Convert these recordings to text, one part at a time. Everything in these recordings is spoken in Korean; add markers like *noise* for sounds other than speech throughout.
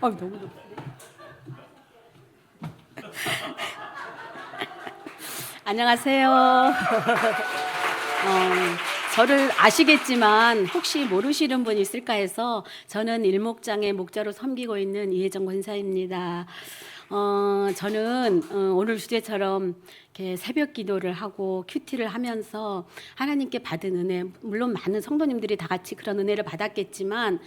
어, 너무 높네. 안녕하세요. 어, 저를 아시겠지만 혹시 모르시는 분 있을까 해서 저는 일목장의 목자로 섬기고 있는 이혜정 권사입니다. 어, 저는 어, 오늘 주제처럼 이렇게 새벽 기도를 하고 큐티를 하면서 하나님께 받은 은혜, 물론 많은 성도님들이 다 같이 그런 은혜를 받았겠지만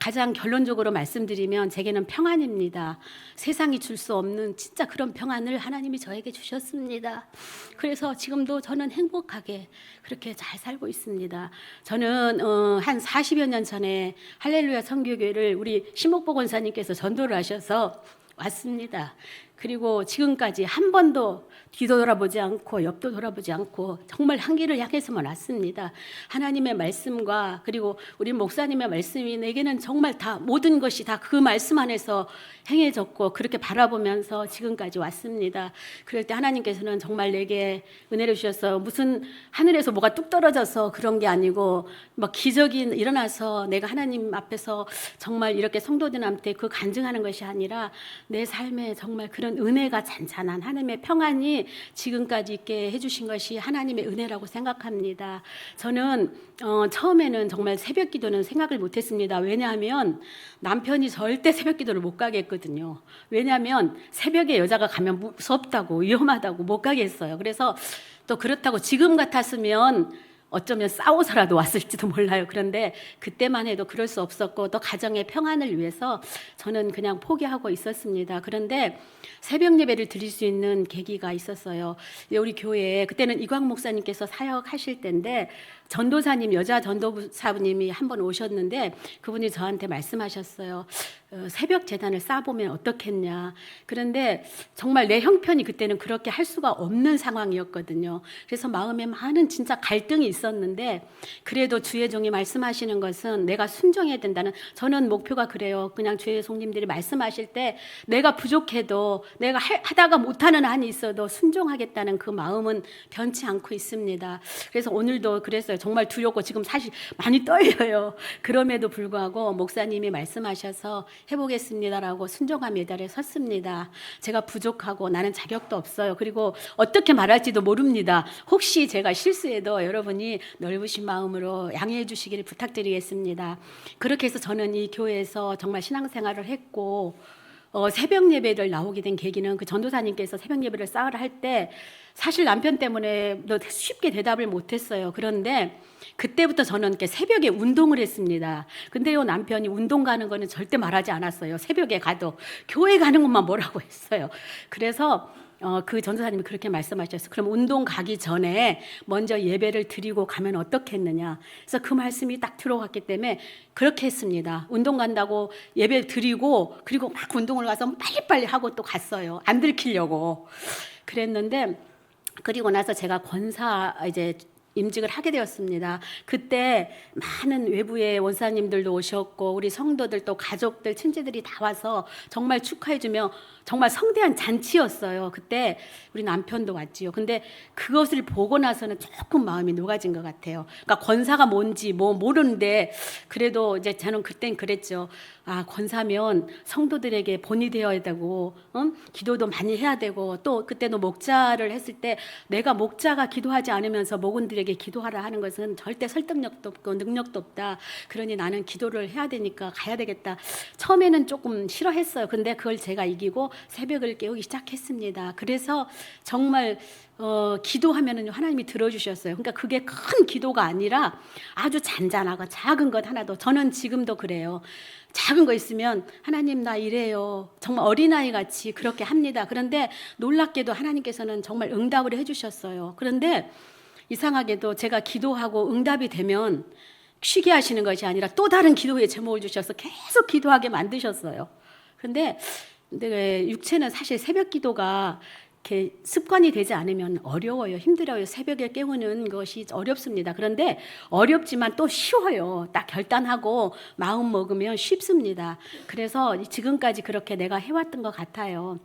가장 결론적으로 말씀드리면 제게는 평안입니다. 세상이 줄 수 없는 진짜 그런 평안을 하나님이 저에게 주셨습니다. 그래서 지금도 저는 행복하게 그렇게 잘 살고 있습니다. 저는 어, 한 40여 년 전에 할렐루야 성교교회를 우리 심옥보 권사님께서 전도를 하셔서 왔습니다. 그리고 지금까지 한 번도 뒤도 돌아보지 않고 옆도 돌아보지 않고 정말 한 길을 향해서만 왔습니다. 하나님의 말씀과 그리고 우리 목사님의 말씀이 내게는 정말 다 모든 것이 다 그 말씀 안에서 행해졌고 그렇게 바라보면서 지금까지 왔습니다. 그럴 때 하나님께서는 정말 내게 은혜를 주셔서 무슨 하늘에서 뭐가 뚝 떨어져서 그런 게 아니고 막 기적이 일어나서 내가 하나님 앞에서 정말 이렇게 성도들한테 그 간증하는 것이 아니라 내 삶에 정말 그런 은혜가 잔잔한 하나님의 평안이 지금까지 있게 해주신 것이 하나님의 은혜라고 생각합니다. 저는 어, 처음에는 정말 새벽 기도는 생각을 못했습니다. 왜냐하면 남편이 절대 새벽 기도를 못 가겠거든요. 왜냐하면 새벽에 여자가 가면 무섭다고 위험하다고 못 가겠어요. 그래서 또 그렇다고 지금 같았으면 어쩌면 싸워서라도 왔을지도 몰라요. 그런데 그때만 해도 그럴 수 없었고 또 가정의 평안을 위해서 저는 그냥 포기하고 있었습니다. 그런데 새벽 예배를 드릴 수 있는 계기가 있었어요. 우리 교회에 그때는 이광 목사님께서 사역하실 때인데 전도사님 여자 전도사님이 한 번 오셨는데 그분이 저한테 말씀하셨어요. 어, 새벽 재단을 쌓아보면 어떻겠냐. 그런데 정말 내 형편이 그때는 그렇게 할 수가 없는 상황이었거든요. 그래서 마음에 많은 진짜 갈등이 있었는데 그래도 주의 종이 말씀하시는 것은 내가 순종해야 된다는 저는 목표가 그래요. 그냥 주의 종님들이 말씀하실 때 내가 부족해도 내가 하- 하다가 못하는 한이 있어도 순종하겠다는 그 마음은 변치 않고 있습니다. 그래서 오늘도 그랬어요. 정말 두렵고 지금 사실 많이 떨려요. 그럼에도 불구하고 목사님이 말씀하셔서 해보겠습니다라고 순종한 메달에 섰습니다. 제가 부족하고 나는 자격도 없어요. 그리고 어떻게 말할지도 모릅니다. 혹시 제가 실수해도 여러분이 넓으신 마음으로 양해해 주시기를 부탁드리겠습니다. 그렇게 해서 저는 이 교회에서 정말 신앙생활을 했고 어, 새벽 예배를 나오게 된 계기는 그 전도사님께서 새벽 예배를 쌓으라 할 때 사실 남편 때문에 너 쉽게 대답을 못했어요. 그런데 그때부터 저는 새벽에 운동을 했습니다. 근데요 남편이 운동 가는 거는 절대 말하지 않았어요. 새벽에 가도 교회 가는 것만 뭐라고 했어요. 그래서 어, 그 전도사님이 그렇게 말씀하셨어요. 그럼 운동 가기 전에 먼저 예배를 드리고 가면 어떻겠느냐. 그래서 그 말씀이 딱 들어갔기 때문에 그렇게 했습니다. 운동 간다고 예배 드리고 그리고 막 운동을 가서 빨리빨리 하고 또 갔어요. 안 들키려고. 그랬는데 그리고 나서 제가 권사 이제 임직을 하게 되었습니다. 그때 많은 외부의 원사님들도 오셨고 우리 성도들 또 가족들 친지들이 다 와서 정말 축하해주며 정말 성대한 잔치였어요. 그때 우리 남편도 왔지요. 근데 그것을 보고 나서는 조금 마음이 녹아진 것 같아요. 그러니까 권사가 뭔지 뭐 모르는데 그래도 이제 저는 그땐 그랬죠. 아 권사면 성도들에게 본이 되어야 되고, 응? 기도도 많이 해야 되고 또 그때도 목자를 했을 때 내가 목자가 기도하지 않으면서 목원들에게 기도하라 하는 것은 절대 설득력도 없고 능력도 없다. 그러니 나는 기도를 해야 되니까 가야 되겠다. 처음에는 조금 싫어했어요. 근데 그걸 제가 이기고 새벽을 깨우기 시작했습니다. 그래서 정말 어, 기도하면은 하나님이 들어주셨어요. 그러니까 그게 큰 기도가 아니라 아주 잔잔하고 작은 것 하나도 저는 지금도 그래요. 작은 거 있으면 하나님 나 이래요. 정말 어린아이 같이 그렇게 합니다. 그런데 놀랍게도 하나님께서는 정말 응답을 해주셨어요. 그런데 이상하게도 제가 기도하고 응답이 되면 쉬게 하시는 것이 아니라 또 다른 기도의 제목을 주셔서 계속 기도하게 만드셨어요. 그런데 근데 육체는 사실 새벽 기도가 이렇게 습관이 되지 않으면 어려워요. 힘들어요. 새벽에 깨우는 것이 어렵습니다. 그런데 어렵지만 또 쉬워요. 딱 결단하고 마음 먹으면 쉽습니다. 그래서 지금까지 그렇게 내가 해왔던 것 같아요.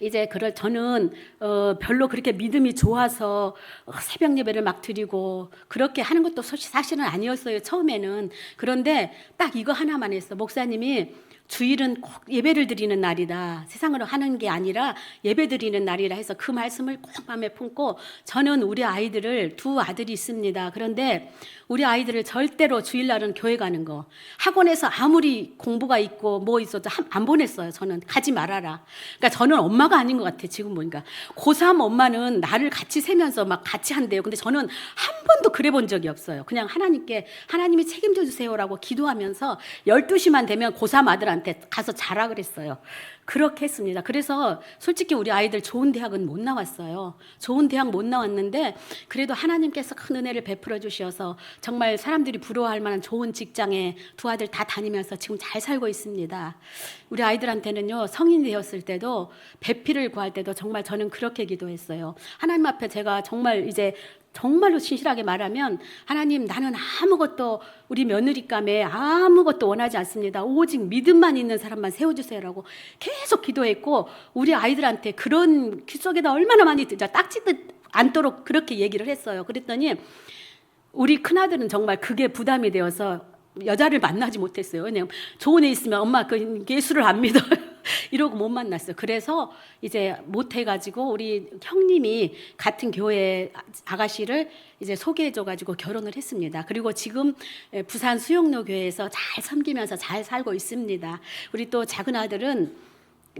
이제 그럴 저는 어, 별로 그렇게 믿음이 좋아서 어, 새벽 예배를 막 드리고 그렇게 하는 것도 사실- 사실은 아니었어요 처음에는. 그런데 딱 이거 하나만 했어. 목사님이 주일은 꼭 예배를 드리는 날이다. 세상으로 하는 게 아니라 예배 드리는 날이라 해서 그 말씀을 꼭 마음에 품고 저는 우리 아이들을 두 아들이 있습니다. 그런데 우리 아이들을 절대로 주일날은 교회 가는 거 학원에서 아무리 공부가 있고 뭐 있어도 한- 안 보냈어요. 저는 가지 말아라. 그러니까 저는 엄마가 아닌 것 같아. 지금 보니까 고3 엄마는 나를 같이 세면서 막 같이 한대요. 근데 저는 한 번도 그래 본 적이 없어요. 그냥 하나님께 하나님이 책임져 주세요라고 기도하면서 12시만 되면 고3 아들한테 가서 자라 그랬어요. 그렇게 했습니다. 그래서 솔직히 우리 아이들 좋은 대학은 못 나왔어요. 좋은 대학 못 나왔는데 그래도 하나님께서 큰 은혜를 베풀어 주셔서 정말 사람들이 부러워할 만한 좋은 직장에 두 아들 다 다니면서 지금 잘 살고 있습니다. 우리 아이들한테는요, 성인 되었을 때도 배필을 구할 때도 정말 저는 그렇게 기도했어요. 하나님 앞에 제가 정말 이제 정말로 진실하게 말하면 하나님 나는 아무것도 우리 며느리감에 아무것도 원하지 않습니다. 오직 믿음만 있는 사람만 세워주세요라고 계속 기도했고 우리 아이들한테 그런 귀 속에다 얼마나 많이 딱지도 않도록 그렇게 얘기를 했어요. 그랬더니 우리 큰아들은 정말 그게 부담이 되어서 여자를 만나지 못했어요. 왜냐면 좋은 애 있으면 엄마 그 예수를 안 믿어요. *laughs* 이러고 못 만났어요. 그래서 이제 못 해가지고 우리 형님이 같은 교회 아가씨를 이제 소개해줘가지고 결혼을 했습니다. 그리고 지금 부산 수영로 교회에서 잘 섬기면서 잘 살고 있습니다. 우리 또 작은 아들은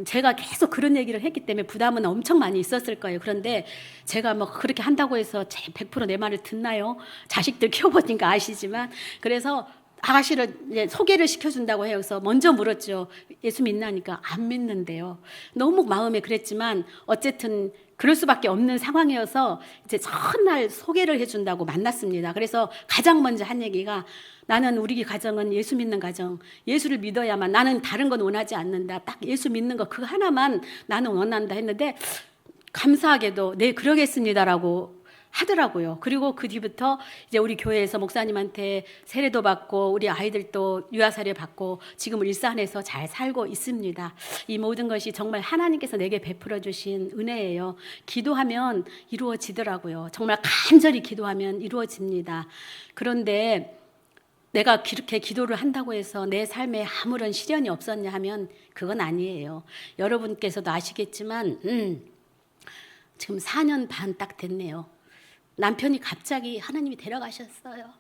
제가 계속 그런 얘기를 했기 때문에 부담은 엄청 많이 있었을 거예요. 그런데 제가 뭐 그렇게 한다고 해서 100%내 말을 듣나요? 자식들 키워보니까 아시지만 그래서 아가씨를 이제 소개를 시켜준다고 해서 먼저 물었죠. 예수 믿나니까 안 믿는데요. 너무 마음에 그랬지만 어쨌든 그럴 수밖에 없는 상황이어서 이제 첫날 소개를 해준다고 만났습니다. 그래서 가장 먼저 한 얘기가 나는 우리 가정은 예수 믿는 가정, 예수를 믿어야만 나는 다른 건 원하지 않는다. 딱 예수 믿는 거 그 하나만 나는 원한다 했는데 감사하게도 네 그러겠습니다라고 하더라고요. 그리고 그 뒤부터 이제 우리 교회에서 목사님한테 세례도 받고 우리 아이들도 유아사례 받고 지금 일산에서 잘 살고 있습니다. 이 모든 것이 정말 하나님께서 내게 베풀어 주신 은혜예요. 기도하면 이루어지더라고요. 정말 간절히 기도하면 이루어집니다. 그런데 내가 그렇게 기도를 한다고 해서 내 삶에 아무런 시련이 없었냐 하면 그건 아니에요. 여러분께서도 아시겠지만 음, 지금 4년 반 딱 됐네요. 남편이 갑자기 하나님이 데려가셨어요.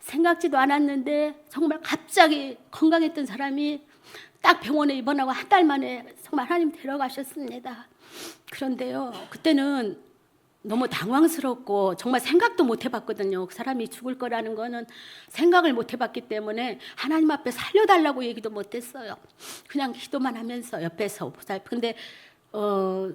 생각지도 않았는데 정말 갑자기 건강했던 사람이 딱 병원에 입원하고 한 달 만에 정말 하나님 데려가셨습니다. 그런데요, 그때는 너무 당황스럽고 정말 생각도 못 해봤거든요. 그 사람이 죽을 거라는 거는 생각을 못 해봤기 때문에 하나님 앞에 살려달라고 얘기도 못 했어요. 그냥 기도만 하면서 옆에서 보살. 근데 어.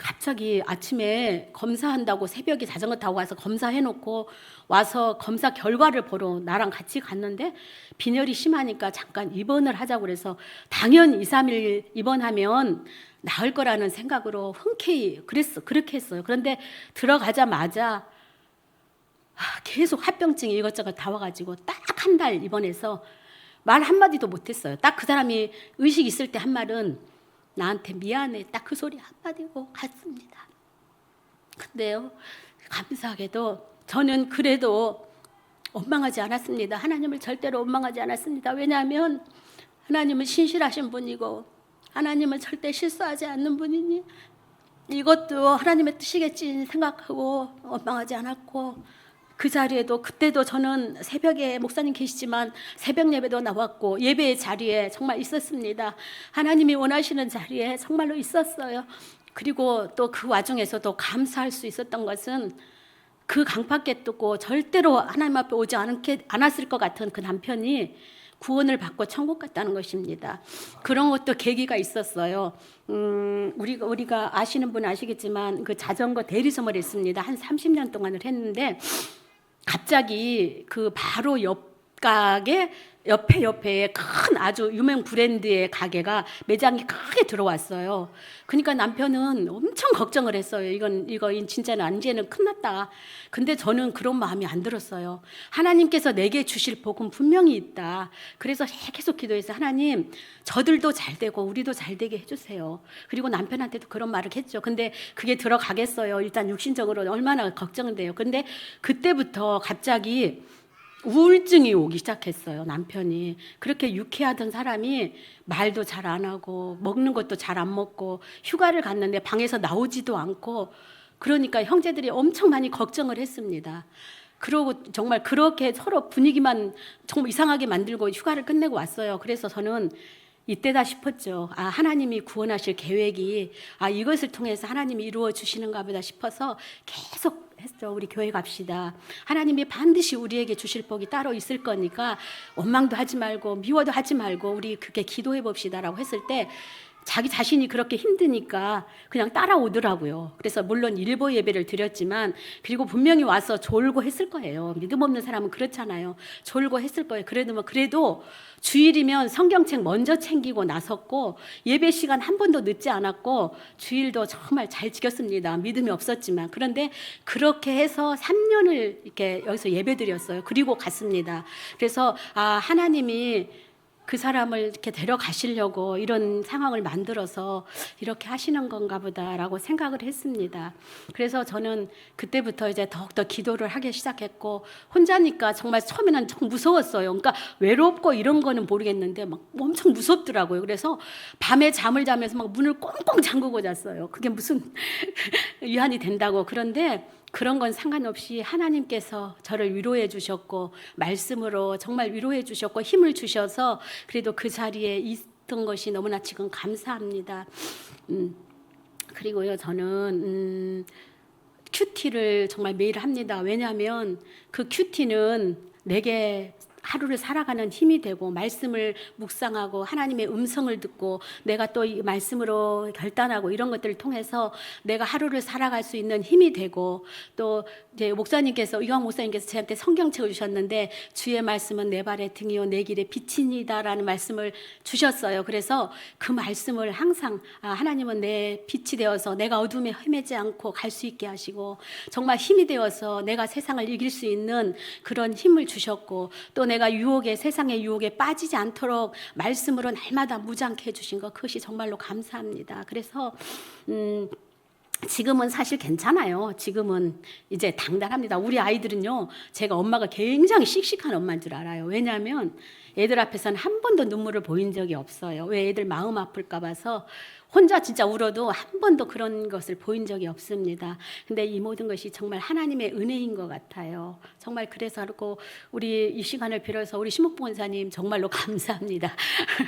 갑자기 아침에 검사한다고 새벽에 자전거 타고 와서 검사해놓고 와서 검사 결과를 보러 나랑 같이 갔는데 빈혈이 심하니까 잠깐 입원을 하자고 그래서 당연 2, 3일 입원하면 나을 거라는 생각으로 흔쾌히 그랬어 그렇게 했어요. 그런데 들어가자마자 아, 계속 합병증이 이것저것 다 와가지고 딱 한 달 입원해서 말 한마디도 못했어요. 딱 그 사람이 의식 있을 때 한 말은 나한테 미안해. 딱 그 소리 한마디고 갔습니다. 근데요, 감사하게도 저는 그래도 원망하지 않았습니다. 하나님을 절대로 원망하지 않았습니다. 왜냐하면 하나님은 신실하신 분이고 하나님은 절대 실수하지 않는 분이니 이것도 하나님의 뜻이겠지 생각하고 원망하지 않았고 그 자리에도 그때도 저는 새벽에 목사님 계시지만 새벽 예배도 나왔고 예배의 자리에 정말 있었습니다. 하나님이 원하시는 자리에 정말로 있었어요. 그리고 또 그 와중에서도 감사할 수 있었던 것은 그 강밖에 뜨고 절대로 하나님 앞에 오지 않게, 않았을 것 같은 그 남편이 구원을 받고 천국 갔다는 것입니다. 그런 것도 계기가 있었어요. 음, 우리가, 우리가 아시는 분 아시겠지만 그 자전거 대리점을 했습니다. 한 30년 동안을 했는데 갑자기 그 바로 옆 가게 옆에 옆에 큰 아주 유명 브랜드의 가게가 매장이 크게 들어왔어요. 그러니까 남편은 엄청 걱정을 했어요. 이건 이거 진짜는 안지는 큰났다. 근데 저는 그런 마음이 안 들었어요. 하나님께서 내게 주실 복은 분명히 있다. 그래서 계속 기도해서 하나님 저들도 잘 되고 우리도 잘 되게 해주세요. 그리고 남편한테도 그런 말을 했죠. 근데 그게 들어가겠어요. 일단 육신적으로 얼마나 걱정돼요. 근데 그때부터 갑자기 우울증이 오기 시작했어요. 남편이 그렇게 유쾌하던 사람이 말도 잘 안 하고 먹는 것도 잘 안 먹고 휴가를 갔는데 방에서 나오지도 않고 그러니까 형제들이 엄청 많이 걱정을 했습니다. 그러고 정말 그렇게 서로 분위기만 정말 이상하게 만들고 휴가를 끝내고 왔어요. 그래서 저는 이때다 싶었죠. 아, 하나님이 구원하실 계획이 아, 이것을 통해서 하나님이 이루어 주시는가 보다 싶어서 계속 했죠. 우리 교회 갑시다. 하나님이 반드시 우리에게 주실 복이 따로 있을 거니까 원망도 하지 말고 미워도 하지 말고 우리 그렇게 기도해 봅시다라고 했을 때 자기 자신이 그렇게 힘드니까 그냥 따라오더라고요. 그래서 물론 일보 예배를 드렸지만 그리고 분명히 와서 졸고 했을 거예요. 믿음 없는 사람은 그렇잖아요. 졸고 했을 거예요. 그래도 뭐 그래도 주일이면 성경책 먼저 챙기고 나섰고 예배 시간 한 번도 늦지 않았고 주일도 정말 잘 지켰습니다. 믿음이 없었지만 그런데 그렇게 해서 3년을 이렇게 여기서 예배 드렸어요. 그리고 갔습니다. 그래서 아 하나님이 그 사람을 이렇게 데려가시려고 이런 상황을 만들어서 이렇게 하시는 건가 보다라고 생각을 했습니다. 그래서 저는 그때부터 이제 더욱더 기도를 하기 시작했고 혼자니까 정말 처음에는 좀 무서웠어요. 그러니까 외롭고 이런 거는 모르겠는데 막 엄청 무섭더라고요. 그래서 밤에 잠을 자면서 막 문을 꽁꽁 잠그고 잤어요. 그게 무슨 *laughs* 위안이 된다고. 그런데 그런 건 상관없이 하나님께서 저를 위로해 주셨고 말씀으로 정말 위로해 주셨고 힘을 주셔서 그래도 그 자리에 있던 것이 너무나 지금 감사합니다. 음, 그리고요 저는 음, 큐티를 정말 매일 합니다. 왜냐하면 그 큐티는 내게 하루를 살아가는 힘이 되고 말씀을 묵상하고 하나님의 음성을 듣고 내가 또 이 말씀으로 결단하고 이런 것들을 통해서 내가 하루를 살아갈 수 있는 힘이 되고 또 이제 목사님께서 이광 목사님께서 저한테 성경책을 주셨는데 주의 말씀은 내 발의 등이요 내 길의 빛이니다라는 말씀을 주셨어요. 그래서 그 말씀을 항상 아, 하나님은 내 빛이 되어서 내가 어둠에 헤매지 않고 갈 수 있게 하시고 정말 힘이 되어서 내가 세상을 이길 수 있는 그런 힘을 주셨고 또 내가 유혹에 세상의 유혹에 빠지지 않도록 말씀으로 날마다 무장케 해주신 것 그것이 정말로 감사합니다. 그래서 음. 지금은 사실 괜찮아요. 지금은 이제 당당합니다. 우리 아이들은요, 제가 엄마가 굉장히 씩씩한 엄마인 줄 알아요. 왜냐하면 애들 앞에서는 한 번도 눈물을 보인 적이 없어요. 왜 애들 마음 아플까 봐서 혼자 진짜 울어도 한 번도 그런 것을 보인 적이 없습니다. 근데 이 모든 것이 정말 하나님의 은혜인 것 같아요. 정말 그래서 그렇고 우리 이 시간을 빌어서 우리 심옥봉 원사님 정말로 *laughs* 감사합니다.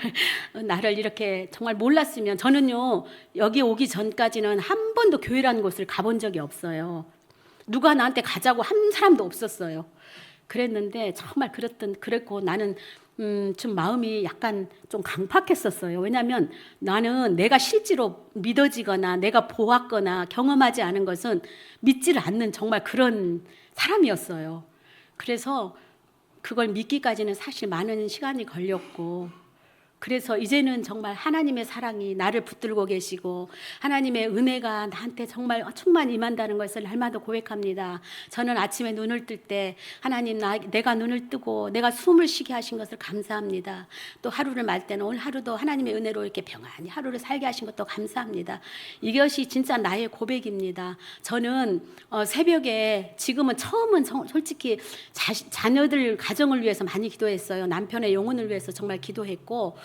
*laughs* 나를 이렇게 정말 몰랐으면 저는요 여기 오기 전까지는 한 번도 교회라는 곳을 가본 적이 없어요. 누가 나한테 가자고 한 사람도 없었어요. 그랬는데 정말 그랬던 그랬고 나는 음, 좀 마음이 약간 좀 강팍했었어요. 왜냐하면 나는 내가 실제로 믿어지거나 내가 보았거나 경험하지 않은 것은 믿지를 않는 정말 그런 사람이었어요. 그래서 그걸 믿기까지는 사실 많은 시간이 걸렸고 그래서 이제는 정말 하나님의 사랑이 나를 붙들고 계시고 하나님의 은혜가 나한테 정말 충만히 임한다는 것을 날마다 고백합니다. 저는 아침에 눈을 뜰 때 하나님 나, 내가 눈을 뜨고 내가 숨을 쉬게 하신 것을 감사합니다. 또 하루를 말 때는 오늘 하루도 하나님의 은혜로 이렇게 평안히 하루를 살게 하신 것도 감사합니다. 이것이 진짜 나의 고백입니다. 저는 어, 새벽에 지금은 처음은 정- 솔직히 자, 자녀들 가정을 위해서 많이 기도했어요. 남편의 영혼을 위해서 정말 기도했고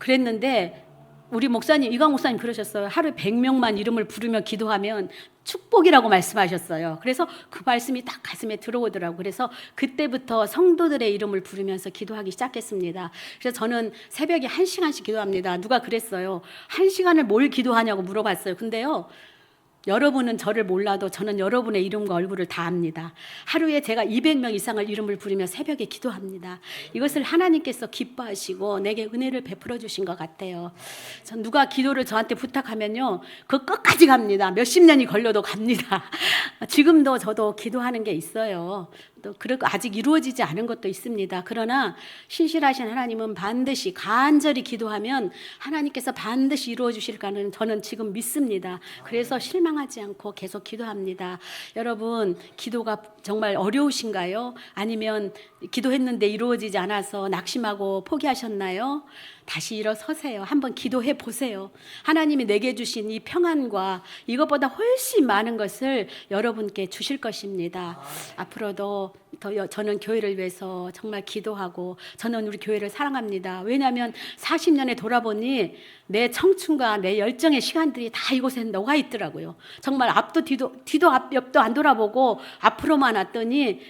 그랬는데 우리 목사님 이광 목사님 그러셨어요. 하루에 100명만 이름을 부르며 기도하면 축복이라고 말씀하셨어요. 그래서 그 말씀이 딱 가슴에 들어오더라고. 그래서 그때부터 성도들의 이름을 부르면서 기도하기 시작했습니다. 그래서 저는 새벽에 한 시간씩 기도합니다. 누가 그랬어요. 한 시간을 뭘 기도하냐고 물어봤어요. 근데요. 여러분은 저를 몰라도 저는 여러분의 이름과 얼굴을 다 압니다. 하루에 제가 200명 이상을 이름을 부르며 새벽에 기도합니다. 이것을 하나님께서 기뻐하시고 내게 은혜를 베풀어 주신 것 같아요. 전 누가 기도를 저한테 부탁하면요. 그 끝까지 갑니다. 몇십 년이 걸려도 갑니다. *laughs* 지금도 저도 기도하는 게 있어요. 또 그리고 아직 이루어지지 않은 것도 있습니다. 그러나 신실하신 하나님은 반드시 간절히 기도하면 하나님께서 반드시 이루어 주실까는 저는 지금 믿습니다. 그래서 실망하지 않고 계속 기도합니다. 여러분 기도가 정말 어려우신가요? 아니면 기도했는데 이루어지지 않아서 낙심하고 포기하셨나요? 다시 일어서세요. 한번 기도해 보세요. 하나님이 내게 주신 이 평안과 이것보다 훨씬 많은 것을 여러분께 주실 것입니다. 앞으로도 더 여- 저는 교회를 위해서 정말 기도하고 저는 우리 교회를 사랑합니다. 왜냐하면 40년에 돌아보니 내 청춘과 내 열정의 시간들이 다 이곳에 녹아 있더라고요. 정말 앞도 뒤도 뒤도 앞 옆도 안 돌아보고 앞으로만 왔더니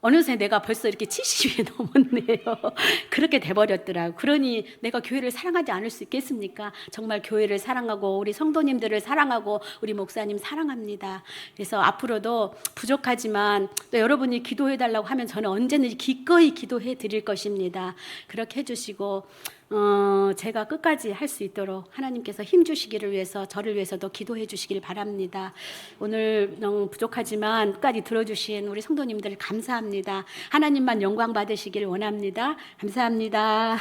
어느새 내가 벌써 이렇게 70이 *laughs* 넘었네요. 그렇게 돼버렸더라고. 그러니 내가 교회를 사랑하지 않을 수 있겠습니까? 정말 교회를 사랑하고 우리 성도님들을 사랑하고 우리 목사님 사랑합니다. 그래서 앞으로도 부족하지만 또 여러분이 기도해 달라고 하면 저는 언제든지 기꺼이 기도해 드릴 것입니다. 그렇게 해주시고 어, 제가 끝까지 할 수 있도록 하나님께서 힘 주시기를 위해서 저를 위해서도 기도해 주시길 바랍니다. 오늘 너무 부족하지만 끝까지 들어주신 우리 성도님들 감사합니다. 하나님만 영광 받으시길 원합니다. 감사합니다.